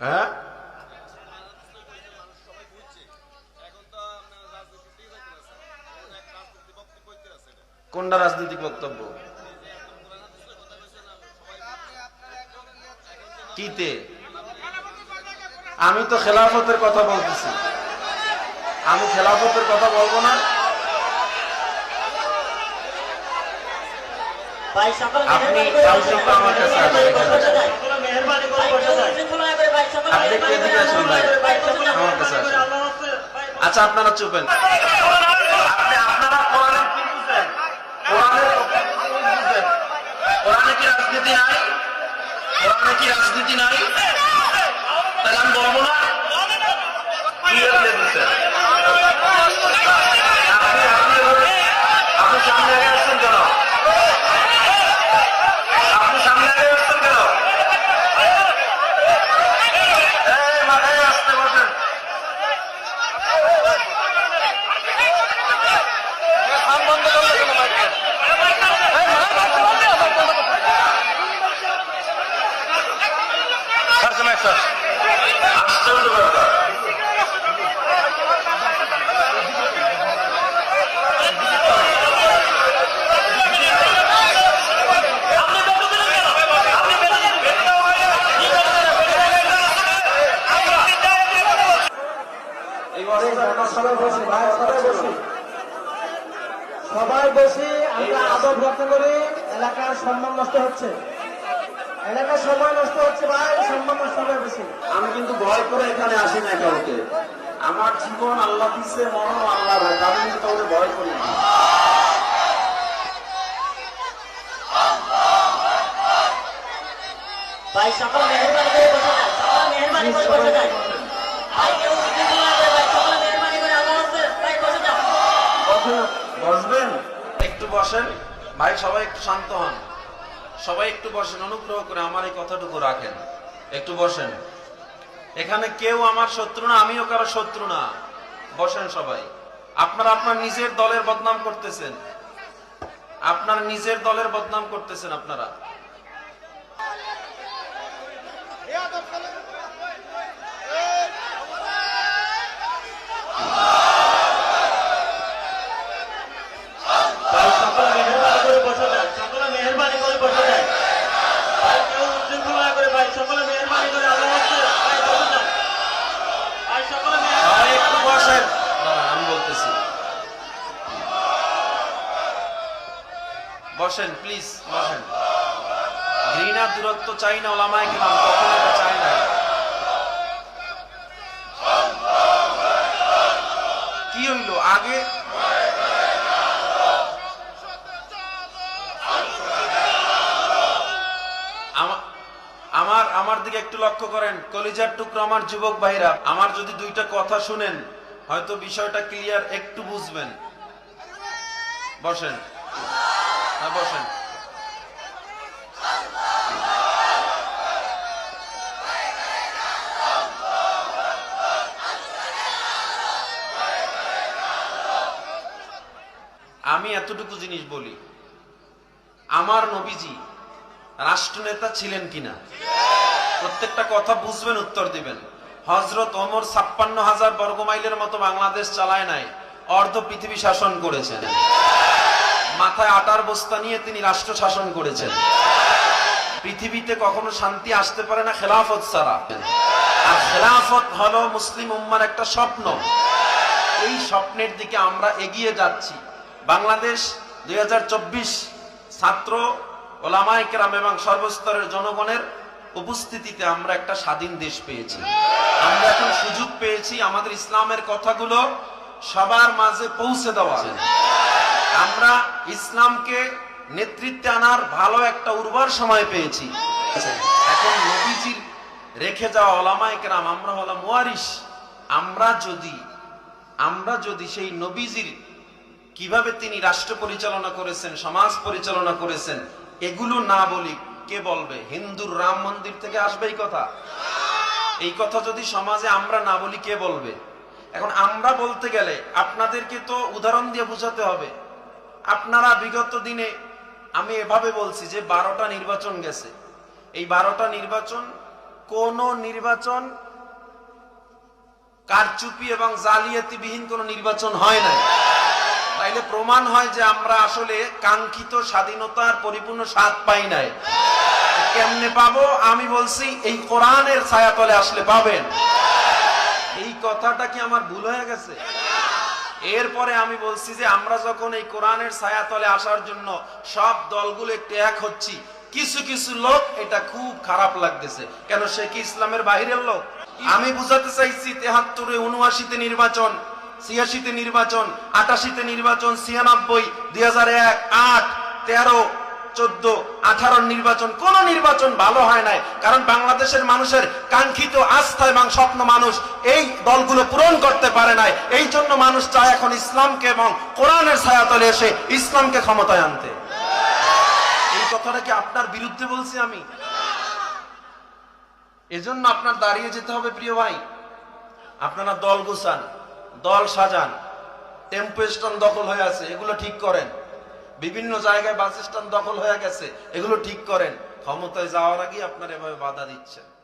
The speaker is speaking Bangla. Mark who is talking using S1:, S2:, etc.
S1: হ্যাঁ? কোনটা রাজনৈতিক বক্তব্য? কিতে? আমি তো খেলাফতের কথা বলতেছি। আমি খেলাফতের কথা বলব না। আপনি আমার কাছে আচ্ছা আপনারা চুপেন। কি রাজনীতি নাই? কি রাজনীতি নাই তাহলে আমি বলব না Clear লেগেছে। আপনি আপনি এভাবে- আপনি সামনে আগে আসছেন কেন আপনি সামনে আগে আসছেন কেন এই মাথায় আসতে বসেন আশ্চর্য ব্যাপার এই অবস্থা
S2: সবাই বসি ভাই সবাই বসি। সবাই বসি আমরা আদব রক্ষা করি এলাকার সম্মান নষ্ট হচ্ছে। এলাকার সময় নষ্ট হচ্ছে ভাই সম্মান নষ্ট হবে বেশি
S1: আমি কিন্তু ভয় করে এখানে আসি না কাউকে। আমার জীবন আল্লাহ দিচ্ছে মরণ আল্লাহ ভাই আমি কিন্তু কাউকে ভয় করি না।
S3: ভাই সকলে মেহরবানি করে বসে যায় সকলে মেহরবানি করে বসে যায় ভাই কেউ শৃঙ্খলা করে ভাই সকলে মেহরবানি করে আল্লাহ রাস্তায় ভাই বসে যাও
S1: বসবেন? একটু বসেন। ভাই, সবাই একটু শান্ত হন। সবাই একটু বসেন, অনুগ্রহ করে আমার এই কথাটুকু রাখেন। একটু বসেন। এখানে কেউ আমার শত্রু না, আমিও কারও শত্রু না। বসেন সবাই। আপনারা আপনার নিজের দলের বদনাম করতেছেন। আপনার নিজের দলের বদনাম করতেছেন আপনারা
S3: ভাই সকলে মেহরবানি করে বসে যায় সকলে মেহরবানি করে বসে যায় ভাই কেউ শৃঙ্খলা করে ভাই সকলে মেহরবানি করে আল্লাহ রাস্তায় ভাই বসে যাও ভাই সকলে মেহরবানি
S1: সবাই একটু বসেন দাঁড়ান, আমি বলতেছি বসেন প্লিজ বসেন ঘৃণা দূরত্ব চাই না, ওলামায় গেলাম কখন এটা চাই না। কি হইল? আগে? আমার আমার দিকে একটু লক্ষ্য করেন। কলিজার টুকরো আমার যুবক ভাইরা, আমার যদি দুইটা কথা শুনেন, হয়তো বিষয়টা ক্লিয়ার একটু বুঝবেন। বসেন। আমি এতটুকু জিনিস বলি। আমার নবীজি রাষ্ট্রনেতা ছিলেন কিনা? প্রত্যেকটা কথা বুঝবেন, উত্তর দিবেন। হজরত ওমর ছাপ্পান্ন হাজার বর্গমাইলের মতো বাংলাদেশ চালায় নাই, অর্ধ পৃথিবী শাসন করেছেন। মাথায় আটার বস্তা নিয়ে তিনি রাষ্ট্র শাসন করেছেন। পৃথিবীতে কখনো শান্তি আসতে পারে না খেলাফত ছাড়া। আর খেলাফত হলো মুসলিম উম্মার একটা স্বপ্ন। এই স্বপ্নের দিকে আমরা এগিয়ে যাচ্ছি। বাংলাদেশ দুই হাজার চব্বিশ ছাত্র, ওলামায় কেরাম এবং সর্বস্তরের জনগণের উপস্থিতিতে আমরা একটা স্বাধীন দেশ পেয়েছি। আমরা এখন সুযোগ পেয়েছি আমাদের ইসলামের কথাগুলো সবার মাঝে পৌঁছে দেওয়া আমরা ইসলামকে নেতৃত্বে আনার ভালো একটা উর্বর সময় পেয়েছি। এখন নবীজির রেখে যাওয়া ওলামায় কেরাম, আমরা হলাম ওয়ারিস আমরা যদি আমরা যদি সেই নবীজির কীভাবে তিনি রাষ্ট্র পরিচালনা করেছেন, সমাজ পরিচালনা করেছেন, এগুলো না বলি কে বলবে? হিন্দুর রাম মন্দির থেকে আসবে এই কথা? এই কথা যদি সমাজে আমরা না বলি কে বলবে? এখন আমরা বলতে গেলে আপনাদেরকে তো উদাহরণ দিয়ে বোঝাতে হবে। আপনারা বিগত দিনে আমি এভাবে বলছি যে বারোটা নির্বাচন গেছে। এই বারোটা নির্বাচন, কোন নির্বাচন কারচুপি এবং জালিয়াতিবিহীন কোন নির্বাচন হয় নাই। তাইলে প্রমাণ হয় যে আমরা আসলে কাঙ্ক্ষিত স্বাধীনতার পরিপূর্ণ স্বাদ পাই নাই। কেমনে পাবো? আমি বলছি, এই কোরআনের ছায়াতলে আসলে পাবেন। এই কথাটা কি আমার ভুল হয়ে গেছে? এরপরে আমি বলছি যে আমরা যখন এই কোরআনের ছায়াতলে আসার জন্য সব দলগুলো একটু এক হচ্ছি, কিছু কিছু লোক এটা খুব খারাপ লাগতেছে। কেন সে কি ইসলামের বাহিরের লোক? আমি বুঝাতে চাইছি তেহাত্তরে, উনআশিতে নির্বাচন, ছিয়াশিতে নির্বাচন, আটাশিতে নির্বাচন, ছিয়ানব্বই, দুই হাজার এক, আট, তেরো চোদ্দ, আঠারো নির্বাচন, কোন নির্বাচন ভালো হয় নাই। কারণ বাংলাদেশের মানুষের কাঙ্ক্ষিত আস্থা এবং স্বপ্ন মানুষ এই দলগুলো পূরণ করতে পারে নাই। এই জন্য মানুষ চায় এখন ইসলামকে এবং কোরআনের ছায়াতলে এসে ইসলামকে ক্ষমতায় আনতে। এই কথাটা কি আপনার বিরুদ্ধে বলছি আমি? এজন্য আপনার দাঁড়িয়ে যেতে হবে প্রিয় ভাই। আপনারা দল গুছান, দল সাজান। টেম্পো স্ট্যান্ড দখল হয়ে আছে, এগুলো ঠিক করেন। বিভিন্ন জায়গায় বাস স্ট্যান্ড দখল হয়ে গেছে। এগুলো ঠিক করেন। ক্ষমতায় যাওয়ার আগে আপনার এভাবে বাধা দিচ্ছেন।